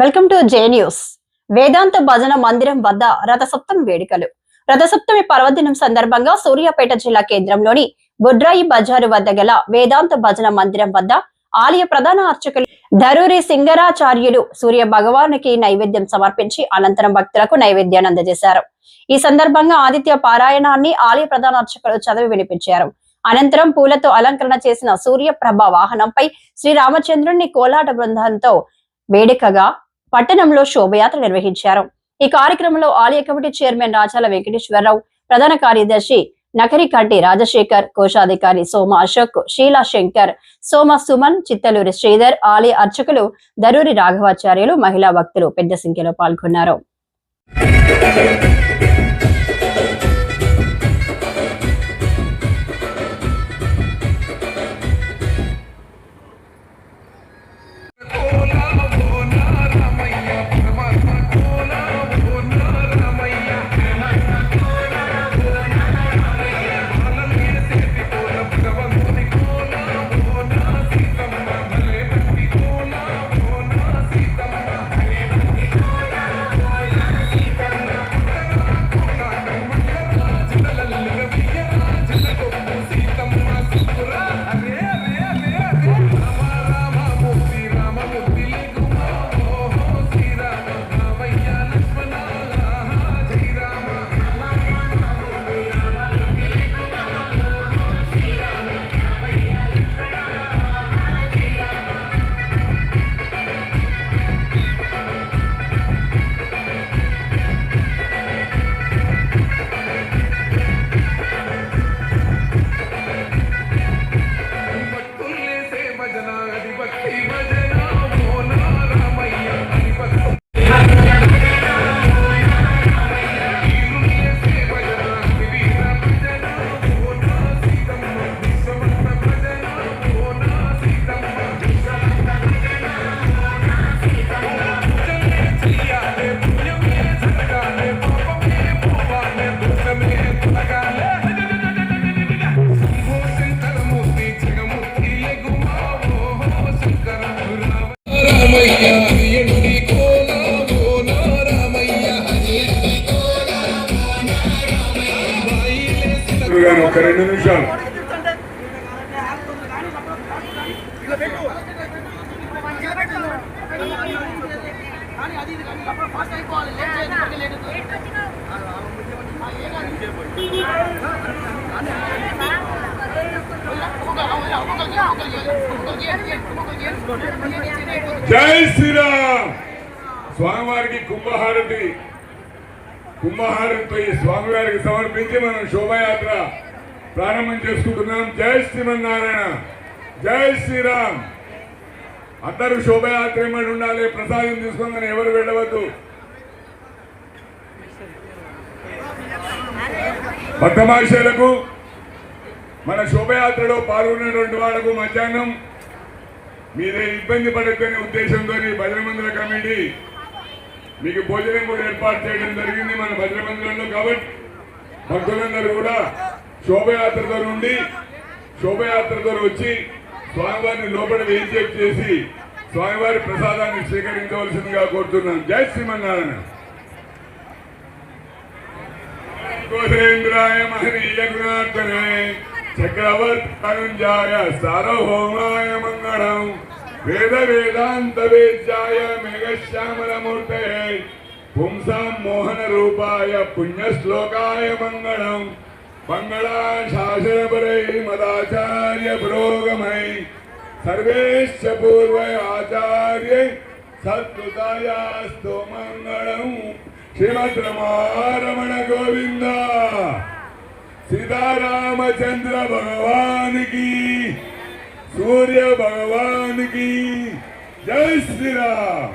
Welcome to J news. Vedanta Bhajana Mandiram వద్ద రథసప్తమి వేడుకలు. రథసప్తమి పర్వదినం సందర్భంగా సూర్యాపేట జిల్లా కేంద్రంలోని బుడ్రాయి బజారు వద్ద గల వేదాంత భజన మందిరం వద్ద ఆలయ ప్రధాన అర్చకులు ధరూరి సింగరాచార్యులు సూర్య భగవానికి నైవేద్యం సమర్పించి అనంతరం భక్తులకు నైవేద్యాన్ని అందజేశారు. ఈ సందర్భంగా ఆదిత్య పారాయణాన్ని ఆలయ ప్రధాన అర్చకులు చదివి వినిపించారు. అనంతరం పూలతో అలంకరణ చేసిన సూర్యప్రభ వాహనంపై శ్రీరామచంద్రుణ్ణి కోలాట బృందంతో వేడుకగా పట్టణంలో శోభయాత్ర నిర్వహించారు. ఈ కార్యక్రమంలో ఆలయ కమిటీ చైర్మన్ రాజాల వెంకటేశ్వరరావు ప్రధాన కార్యదర్శి నకరికంటి రాజశేఖర్ కోశాధికారి సోమ అశోక్ షీలా శంకర్ సోమ సుమన్ చిత్తలూరి శ్రీధర్ ఆలయ అర్చకులు దరూరి రాఘవాచార్యులు మహిళా భక్తులు పెద్ద సంఖ్యలో పాల్గొన్నారు. గురువు గారు ఒక రెండు నిమిషాలు. జై శ్రీరామ్. స్వామివారికి కుంభహారతి. కుంభహారతితో ఈ స్వామివారికి సమర్పించి మనం శోభయాత్ర ప్రారంభం చేసుకుంటున్నాం. జై శ్రీమన్నారాయణ. జై శ్రీరామ్. అందరూ శోభయాత్ర ఏమని ఉండాలి ప్రసాదం తీసుకుందని ఎవరు వెళ్ళవద్దు. భక్తమాషలకు మన శోభయాత్రలో పాల్గొన్నటువంటి వాళ్ళకు మధ్యాహ్నం మీరే ఇబ్బంది పడద్దనే ఉద్దేశంతో భజన మందిర కమిటీ మీకు భోజనం కూడా ఏర్పాటు చేయడం జరిగింది మన భజన కాబట్టి భక్తులందరూ కూడా శోభయాత్రతో నుండి శోభయాత్రతో వచ్చి స్వామివారిని లోపల వేంచేపు చేసి స్వామివారి ప్రసాదాన్ని స్వీకరించవలసిందిగా కోరుతున్నాను జై శ్రీమన్నారాయణ. కోసేంద్రాయ మహనీయ గుణార్దనే చక్రవర్తనుంజాయ సార్వభౌమాయ మంగళం. వేద వేదాంత వేద్యాయ మేఘశ్యామలమూర్తే పుంసాం మోహన రూపాయ పుణ్యశ్లోకాయ మంగళం మంగళాశాసనపరై మదాచార్య పురోగమై సర్వేశ్చ పూర్వ ఆచార్య సత్కృతాయాస్తు మంగళం శ్రీమద్ రమారమణ గోవింద సీతారామచంద్ర భగవానికి సూర్య భగవానికి జై శ్రీరామ్